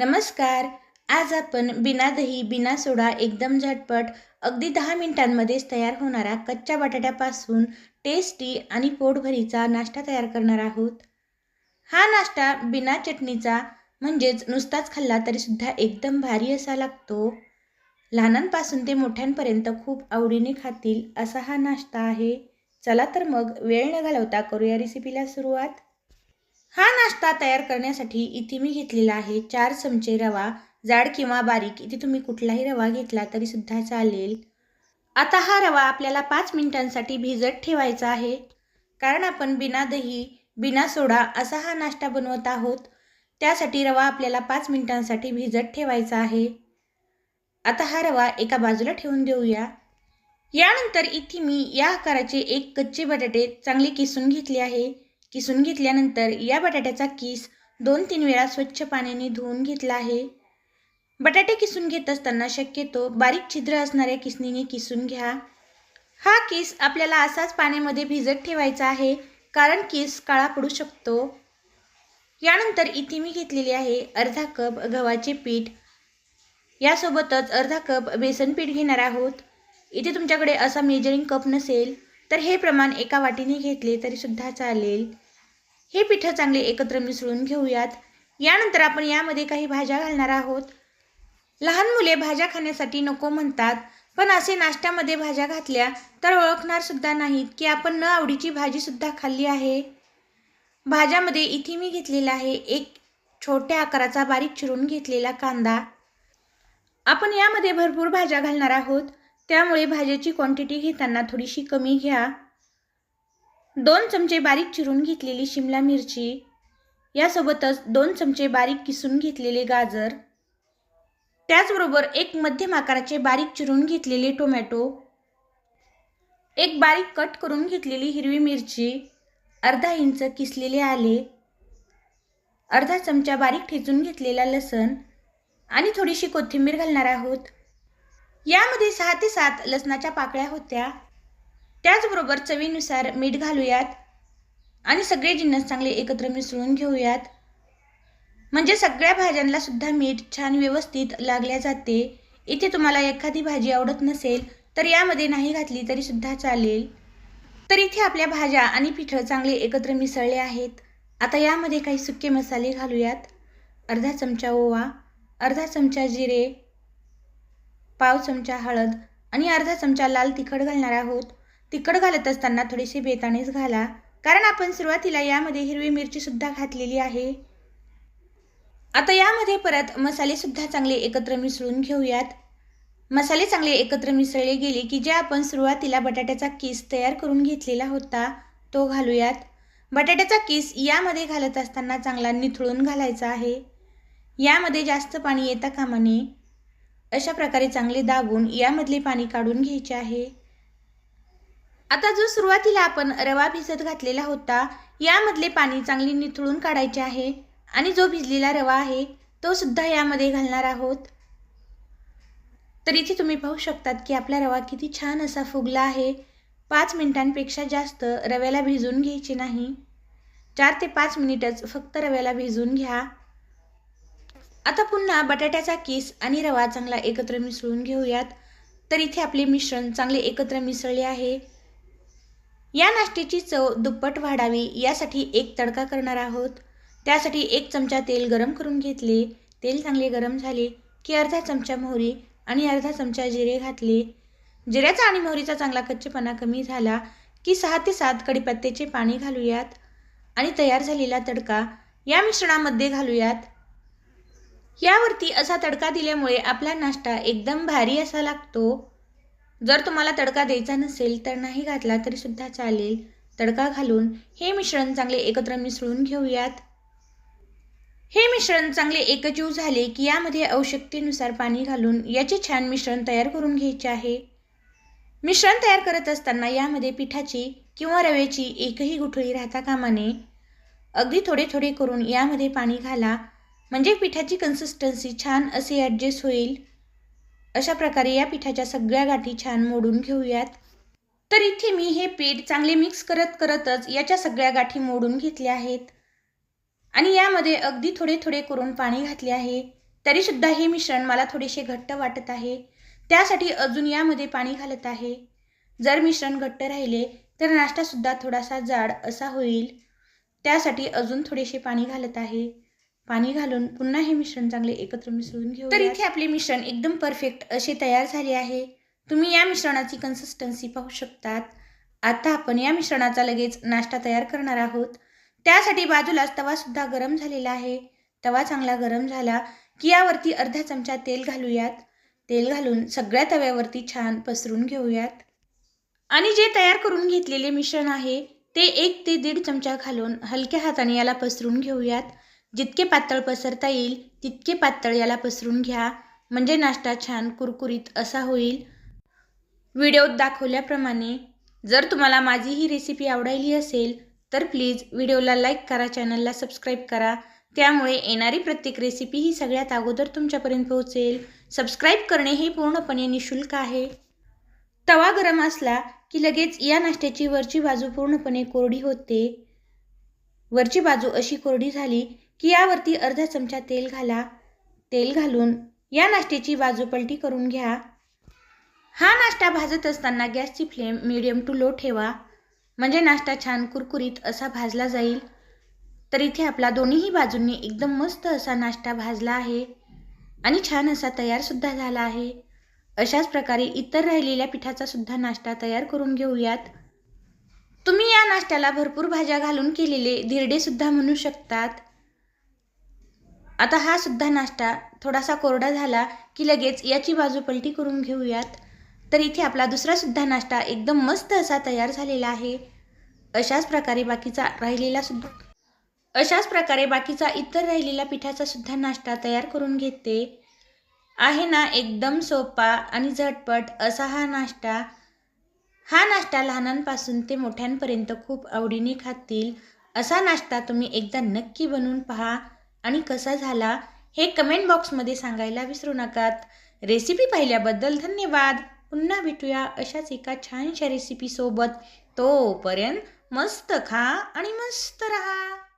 नमस्कार. आज आपण बिना दही बिना सोडा एकदम झटपट अगदी दहा मिनिटांमध्येच तयार होणारा कच्च्या बटाट्यापासून टेस्टी आणि पोटभरीचा नाश्ता तयार करणार आहोत. हा नाश्ता बिना चटणीचा म्हणजेच नुसताच खाल्ला तरीसुद्धा एकदम भारी असा लागतो. लहानांपासून ते मोठ्यांपर्यंत खूप आवडीने खातील असा हा नाश्ता आहे. चला तर मग वेळ न घालवता करूया रेसिपीला सुरुवात. नाश्ता तयार करण्यासाठी इथे मी घेतलेला आहे चार चमचे रवा जाड किंवा बारीक. इथे तुम्ही कुठलाही रवा घेतला तरी सुद्धा चालेल. आता हा रवा आपल्याला पाच मिनिटांसाठी भिजत ठेवायचा आहे. कारण आपण बिना दही बिना सोडा असा हा नाश्ता बनवत आहोत. त्यासाठी रवा आपल्याला पाच मिनिटांसाठी भिजत ठेवायचा आहे. आता हा रवा एका बाजूला ठेवून देऊया. यानंतर इथे मी या आकाराचे एक कच्चे बटाटे चांगले किसून घेतले आहे. किसून घेतल्यानंतर या बटाट्याचा किस दोन तीन वेळा स्वच्छ पाण्याने धुवून घेतला आहे. बटाटे किसून घेत असताना शक्यतो बारीक छिद्र असणाऱ्या किसणीने किसून घ्या. हा किस आपल्याला असाच पाण्यामध्ये भिजत ठेवायचा आहे कारण किस काळा पडू शकतो. यानंतर इथे मी घेतलेली आहे अर्धा कप गव्हाचे पीठ. यासोबतच अर्धा कप बेसन पीठ घेणार आहोत. इथे तुमच्याकडे असा मेजरिंग कप नसेल तर हे प्रमाण एका वाटीने घेतले तरीसुद्धा चालेल. हे पिठं चांगले एकत्र मिसळून घेऊयात. यानंतर आपण यामध्ये काही भाज्या घालणार आहोत. लहान मुले भाज्या खाण्यासाठी नको म्हणतात पण असे नाश्त्यामध्ये भाज्या घातल्या तर ओळखणार सुद्धा नाहीत की आपण न आवडीची भाजीसुद्धा खाल्ली आहे. भाज्यामध्ये इथे मी घेतलेला आहे एक छोट्या आकाराचा बारीक चिरून घेतलेला कांदा. आपण यामध्ये भरपूर भाज्या घालणार आहोत. त्यामुळे भाज्याची क्वांटिटी घेताना थोडीशी कमी घ्या. दोन चमचे बारीक चिरून घेतलेली शिमला मिरची यासोबतच दोन चमचे बारीक किसून घेतलेले गाजर त्याचबरोबर एक मध्यम आकाराचे बारीक चिरून घेतलेले टोमॅटो एक बारीक कट करून घेतलेली हिरवी मिरची अर्धा इंच किसलेले आले अर्धा चमचा बारीक ठेचून घेतलेला लसण आणि थोडीशी कोथिंबीर घालणार आहोत. यामध्ये सहा ते सात लसणाच्या पाकळ्या होत्या. त्याचबरोबर चवीनुसार मीठ घालूयात आणि सगळे जिन्नस चांगले एकत्र मिसळून घेऊयात. म्हणजे सगळ्या भाज्यांना सुद्धा मीठ छान व्यवस्थित लागल्या जाते. इथे तुम्हाला एखादी भाजी आवडत नसेल तर यामध्ये नाही घातली तरी सुद्धा चालेल. तर इथे आपल्या भाज्या आणि पिठं चांगले एकत्र मिसळले आहेत. आता यामध्ये काही सुके मसाले घालूयात. अर्धा चमचा ओवा अर्धा चमचा जिरे पाव चमचा हळद आणि अर्धा चमचा लाल तिखट घालणार आहोत. तिखट घालत असताना थोडीशी बेतानेच घाला. कारण आपण सुरुवातीला यामध्ये हिरवी मिरचीसुद्धा घातलेली आहे. आता यामध्ये परत मसालेसुद्धा चांगले एकत्र मिसळून घेऊयात. मसाले चांगले एकत्र मिसळले गेले की जे आपण सुरुवातीला बटाट्याचा किस तयार करून घेतलेला होता तो घालूयात. बटाट्याचा किस यामध्ये घालत असताना चांगला निथळून घालायचा आहे. यामध्ये जास्त पाणी येता कामा नये. अशा प्रकारे चांगले दाबून यामधले पाणी काढून घ्यायचे आहे. आता जो सुरुवातीला आपण रवा भिजत घातलेला होता यामधले पाणी चांगले निथळून काढायचे आहे आणि जो भिजलेला रवा आहे तो सुद्धा यामध्ये घालणार आहोत. तर इथे तुम्ही पाहू शकतात की आपला रवा किती छान असा फुगला आहे. पाच मिनिटांपेक्षा जास्त रव्याला भिजून घ्यायचे नाही. चार ते पाच मिनिटच फक्त रव्याला भिजून घ्या. आता पुन्हा बटाट्याचा केस आणि रवा चांगला एकत्र मिसळून घेऊयात. तर इथे आपले मिश्रण चांगले एकत्र मिसळले आहे. या नाश्त्याची चव दुप्पट वाढावी यासाठी एक तडका करणार आहोत. त्यासाठी एक चमचा तेल गरम करून घेतले. तेल चांगले गरम झाले की अर्धा चमचा मोहरी आणि अर्धा चमचा जिरे घातले. जिऱ्याचा आणि मोहरीचा चांगला कच्चेपणा कमी झाला की सहा ते सात कडीपत्त्याचे पाणी घालूयात आणि तयार झालेला तडका या मिश्रणामध्ये घालूयात. यावरती असा तडका दिल्यामुळे आपला नाश्ता एकदम भारी असा लागतो. जर तुम्हाला तडका द्यायचा नसेल तर नाही घातला तरीसुद्धा चालेल. तडका घालून हे मिश्रण चांगले एकत्र मिसळून घेऊयात. हे मिश्रण चांगले एकजीव झाले की यामध्ये आवश्यकतेनुसार पाणी घालून याचे छान मिश्रण तयार करून घ्यायचे आहे. मिश्रण तयार करत असताना यामध्ये पिठाची किंवा रव्याची एकही गुठळी राहता कामा नये. अगदी थोडे थोडे करून यामध्ये पाणी घाला. म्हणजे पिठाची कन्सिस्टन्सी छान असे ॲडजस्ट होईल. अशा प्रकारे या पिठाच्या सगळ्या गाठी छान मोडून घेऊयात. तर इथे मी हे पीठ चांगले मिक्स करत करतच याच्या सगळ्या गाठी मोडून घेतल्या आहेत. आणि यामध्ये अगदी थोडे थोडे करून पाणी घातले आहे. तरीसुद्धा हे मिश्रण मला थोडेसे घट्ट वाटत आहे. त्यासाठी अजून यामध्ये पाणी घालत आहे. जर मिश्रण घट्ट राहिले तर नाश्तासुद्धा थोडासा जाड असा होईल. त्यासाठी अजून थोडेसे पाणी घालत आहे. पाणी घालून पुन्हा हे मिश्रण चांगले एकत्र मिसळून घेऊ तर इथे आपले मिश्रण एकदम परफेक्ट असे तयार झाले आहे. तुम्ही या मिश्रणाची कन्सिस्टन्सी पाहू शकतात. आता आपण या मिश्रणाचा लगेच नाश्ता तयार करणार आहोत. त्यासाठी बाजूलाच तवासुद्धा गरम झालेला आहे. तवा चांगला गरम झाला की यावरती अर्धा चमचा तेल घालूयात. तेल घालून सगळ्या तव्यावरती छान पसरून घेऊयात. आणि जे तयार करून घेतलेले मिश्रण आहे ते एक ते दीड चमचा घालून हलक्या हाताने याला पसरून घेऊयात. जितके पातळ पसरता येईल तितके पातळ याला पसरून घ्या. म्हणजे नाश्ता छान कुरकुरीत असा होईल. व्हिडिओत दाखवल्याप्रमाणे जर तुम्हाला माझी ही रेसिपी आवडायली असेल तर प्लीज व्हिडिओला लाईक करा चॅनलला सबस्क्राईब करा. त्यामुळे येणारी प्रत्येक रेसिपी ही सगळ्यात अगोदर तुमच्यापर्यंत पोहोचेल. सबस्क्राईब करणे हे पूर्णपणे निशुल्क आहे. तवा गरम असला की लगेच या नाश्त्याची वरची बाजू पूर्णपणे कोरडी होते. वरची बाजू अशी कोरडी झाली की यावरती अर्धा चमचा तेल घाला. तेल घालून या नाश्त्याची बाजू पलटी करून घ्या. हा नाश्ता भाजत असताना गॅसची फ्लेम मिडियम टू लो ठेवा. म्हणजे नाश्ता छान कुरकुरीत असा भाजला जाईल. तर इथे आपला दोन्हीही बाजूंनी एकदम मस्त असा नाश्ता भाजला आहे. आणि छान असा तयारसुद्धा झाला आहे. अशाच प्रकारे इतर राहिलेल्या पिठाचा सुद्धा नाश्ता तयार करून घेऊयात. तुम्ही या नाश्त्याला भरपूर भाज्या घालून केलेले धिरडेसुद्धा म्हणू शकतात. आता हा सुद्धा नाश्ता थोडासा कोरडा झाला की लगेच याची बाजू पलटी करून घेऊयात. तर इथे आपला दुसरा सुद्धा नाश्ता एकदम मस्त असा तयार झालेला आहे. अशाच प्रकारे बाकीचा राहिलेला सुद्धा अशाच प्रकारे बाकीचा इतर राहिलेला पिठाचा सुद्धा नाश्ता तयार करून घेते. आहे ना एकदम सोपा आणि झटपट असा हा नाश्ता. हा नाश्ता लहानांपासून ते मोठ्यांपर्यंत खूप आवडीने खातील. असा नाश्ता तुम्ही एकदा नक्की बनवून पहा. आणि कसा झाला हे कमेंट बॉक्समध्ये सांगायला विसरू नकात. रेसिपी पाहिल्याबद्दल धन्यवाद. पुन्हा भेटूया अशाच एका छानशा रेसिपीसोबत तोपर्यंत मस्त खा आणि मस्त रहा.